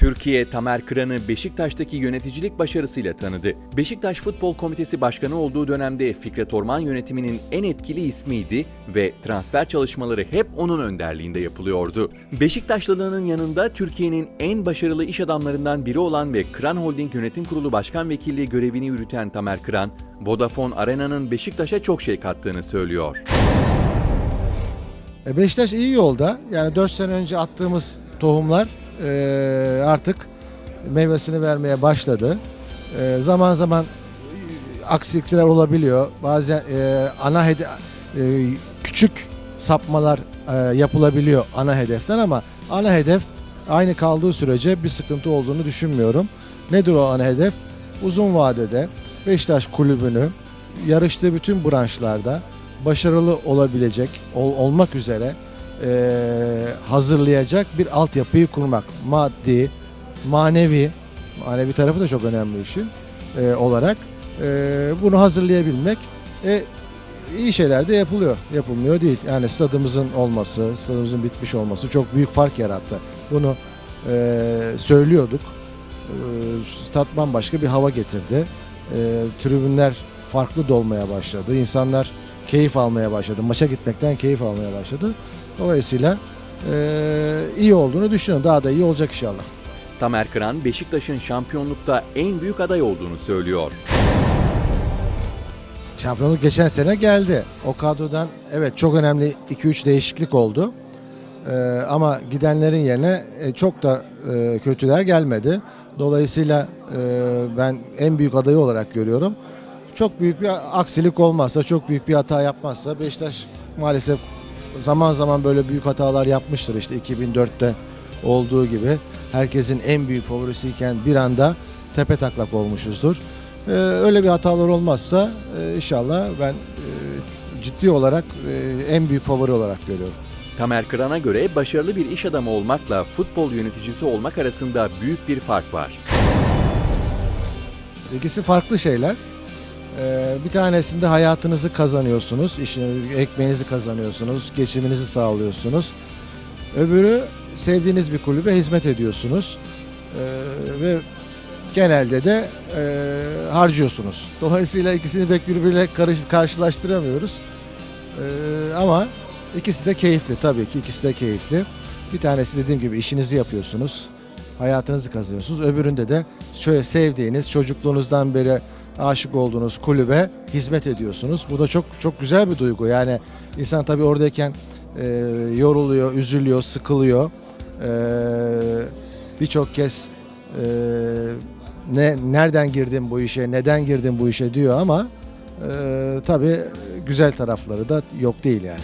Türkiye Tamer Kıran'ı Beşiktaş'taki yöneticilik başarısıyla tanıdı. Beşiktaş Futbol Komitesi Başkanı olduğu dönemde Fikret Orman yönetiminin en etkili ismiydi ve transfer çalışmaları hep onun önderliğinde yapılıyordu. Beşiktaşlılığının yanında Türkiye'nin en başarılı iş adamlarından biri olan ve Kıran Holding Yönetim Kurulu Başkan Vekilliği görevini yürüten Tamer Kıran, Vodafone Arena'nın Beşiktaş'a çok şey kattığını söylüyor. E, Beşiktaş iyi yolda. Yani 4 sene önce attığımız tohumlar e, artık meyvesini vermeye başladı. E, zaman zaman aksilikler olabiliyor. Bazen e, ana hede e, küçük sapmalar e, yapılabiliyor ana hedeften ama ana hedef aynı kaldığı sürece bir sıkıntı olduğunu düşünmüyorum. Nedir o ana hedef? Uzun vadede Beşiktaş kulübünü yarıştığı bütün branşlarda başarılı olabilecek, ol- olmak üzere eee, hazırlayacak bir altyapıyı kurmak. Maddi, manevi, manevi tarafı da çok önemli işin eee, olarak eee, bunu hazırlayabilmek. E, iyi şeyler de yapılıyor, yapılmıyor değil. Yani stadımızın olması, stadımızın bitmiş olması çok büyük fark yarattı. Bunu eee, söylüyorduk. Eee stat bambaşka bir hava getirdi. Eee, tribünler farklı dolmaya başladı. İnsanlar keyif almaya başladı. Maça gitmekten keyif almaya başladı. Dolayısıyla eee, iyi olduğunu düşünüyorum. Daha da iyi olacak inşallah. Tamer Kıran, Beşiktaş'ın şampiyonlukta en büyük aday olduğunu söylüyor. Şampiyonluk geçen sene geldi. O kadrodan evet çok önemli 2-3 değişiklik oldu. Ee, ama gidenlerin yerine e, çok da e, kötüler gelmedi. Dolayısıyla e, ben en büyük adayı olarak görüyorum. Çok büyük bir aksilik olmazsa, çok büyük bir hata yapmazsa Beşiktaş maalesef zaman zaman böyle büyük hatalar yapmıştır. İşte 2004'te olduğu gibi herkesin en büyük favorisiyken bir anda tepe taklak olmuşuzdur. Ee, öyle bir hatalar olmazsa e, inşallah ben e, ciddi olarak e, en büyük favori olarak görüyorum. Tamer Kıran'a göre başarılı bir iş adamı olmakla futbol yöneticisi olmak arasında büyük bir fark var. İkisi farklı şeyler. Ee, bir tanesinde hayatınızı kazanıyorsunuz, işini, ekmeğinizi kazanıyorsunuz, geçiminizi sağlıyorsunuz. Öbürü sevdiğiniz bir kulübe hizmet ediyorsunuz Ee, ve genelde de e, harcıyorsunuz. Dolayısıyla ikisini pek birbiriyle karşılaştıramıyoruz. Ee, ama ikisi de keyifli tabii ki ikisi de keyifli. Bir tanesi dediğim gibi işinizi yapıyorsunuz, hayatınızı kazanıyorsunuz. Öbüründe de şöyle sevdiğiniz, çocukluğunuzdan beri aşık olduğunuz kulübe hizmet ediyorsunuz. Bu da çok çok güzel bir duygu. Yani insan tabii oradayken e, yoruluyor, üzülüyor, sıkılıyor. E, Birçok kez e, ne nereden girdim bu işe, neden girdim bu işe diyor ama e, tabii güzel tarafları da yok değil yani.